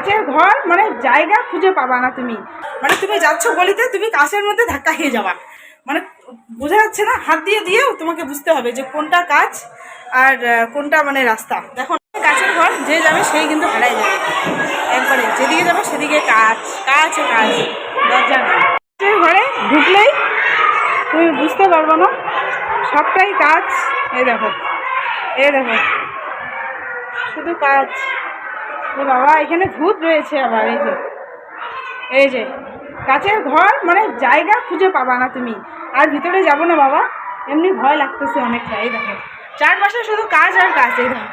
কাচের ঘর মানে জায়গা খুঁজে পাবা না তুমি। মানে তুমি যাচ্ছ গলিতে, তুমি কাচের মধ্যে ধাক্কা খেয়ে যাবা। মানে বোঝা যাচ্ছে না, হাত দিয়ে দিয়েও তোমাকে বুঝতে হবে যে কোনটা কাজ আর কোনটা মানে রাস্তা। দেখো, কাচের ঘর, যে যাবে সেই কিন্তু হারাই যাবে। একবারে, যেদিকে যাবে সেদিকে কাজ কাজ কাজ দরজা নেই। ঘরে ঢুকলেই তুমি বুঝতে পারব না, সবটাই কাজ এই দেখো এই দেখো, শুধু কাজ এ বাবা, এখানে ভূত রয়েছে আবার, এই যে। এই যে কাচের ঘর মানে জায়গা খুঁজে পাবা না তুমি। আর ভিতরে যাব না বাবা, এমনি ভয় লাগতেছে অনেকটা, এই দেখো। চারপাশে শুধু কাজ আর কাজ, এই দেখো।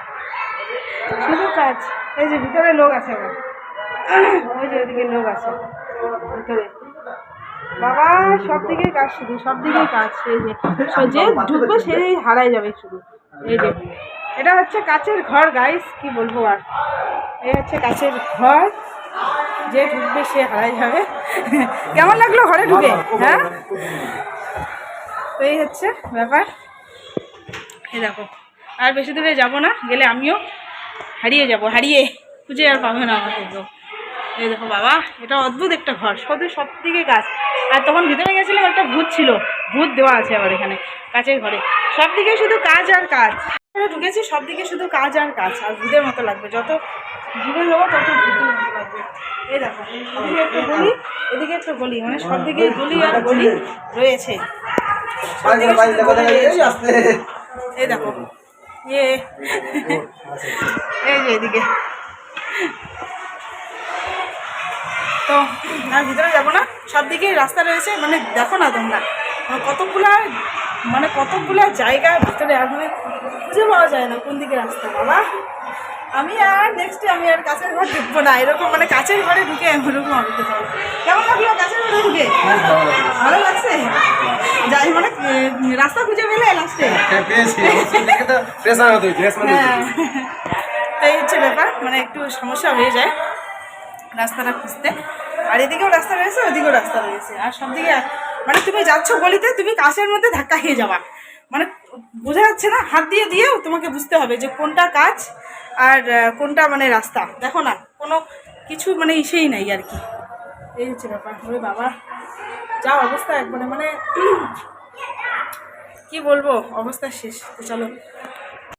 শুধু কাজ, এই যে ভিতরে লোক আছে আবার। ওই যে ওইদিকে লোক আছে, ভিতরে। বাবা, সব দিকে কাজ শুধু, সব দিকে কাজ, এই যে। যে ঢুকবে, সেই হারাই যাবে শুধু, এই যে। এটা হচ্ছে কাচের ঘর গাইস কি বলব আর। এই হচ্ছে কাছের ঘর যে ঢুকবে সে হারাই যাবে। কেমন লাগল ঘরে ঢুকে? হ্যাঁ? তো এই হচ্ছে ব্যাপার। এই দেখো আর বেশি দূরে যাব না গেলে আমিও হারিয়ে যাব হারিয়ে খুঁজে আর পাবে না আমাকে কেউ। এই দেখো বাবা এটা অদ্ভুত একটা ঘর শুধু সব দিকে গাছ। আর তখন ভিতরে গেছিলাম একটা ভূত ছিল ভূত দেওয়া আছে আবার এখানে কাচের ঘরে। সব দিকে শুধু কাজ আর কাজ। এখানে ঢুকেছি সব দিকে শুধু কাজ আর কাজ আর ভূতের মতো লাগবে। যত দূরে যাব তত ভূতের মতো লাগবে। এই দেখো এদিকে একটু গলি এদিকে একটু গলি মানে সব দিকে গলি আর গলি রয়েছে। দিকে। এই দেখো ইয়ে এই যে এদিকে। তো আর ভিতরে যাব না সব দিকেই রাস্তা রয়েছে মানে দেখো না তোমরা। কতগুলা মানে কতগুলা জায়গা ভিতরে আর মানে খুঁজে পাওয়া যায় না কোন দিকে রাস্তা বাবা? আমি আর নেক্সট আমি আর কাছের ঘর ঢুকবো না এরকম মানে কাছের ঘরে ঢুকে এরকম আমি কেমন লাগল কাছের ঘরে ঢুকে? ভালো লাগছে? যাই মানে রাস্তা খুঁজে পেলে লাস্টে ড্রেস মানে হ্যাঁ। এই হচ্ছে ব্যাপার মানে একটু সমস্যা হয়ে যায় রাস্তাটা খুঁজতে। আর এদিকেও রাস্তা রয়েছে ওদিকেও রাস্তা রয়েছে। আর সব দিকে মানে তুমি যাচ্ছ গলিতে, তুমি কাছের মধ্যে ধাক্কা খেয়ে যাওয়া মানে বোঝা যাচ্ছে না? হাত দিয়ে দিয়েও তোমাকে বুঝতে হবে যে কোনটা কাজ আর কোনটা মানে রাস্তা। দেখো না, কোনো কিছু মানে ইসেই নাই আর কি। এই হচ্ছে ব্যাপার। ওরে বাবা, যা অবস্থা একবারে। মানে কি বলব? অবস্থা শেষ। চলো।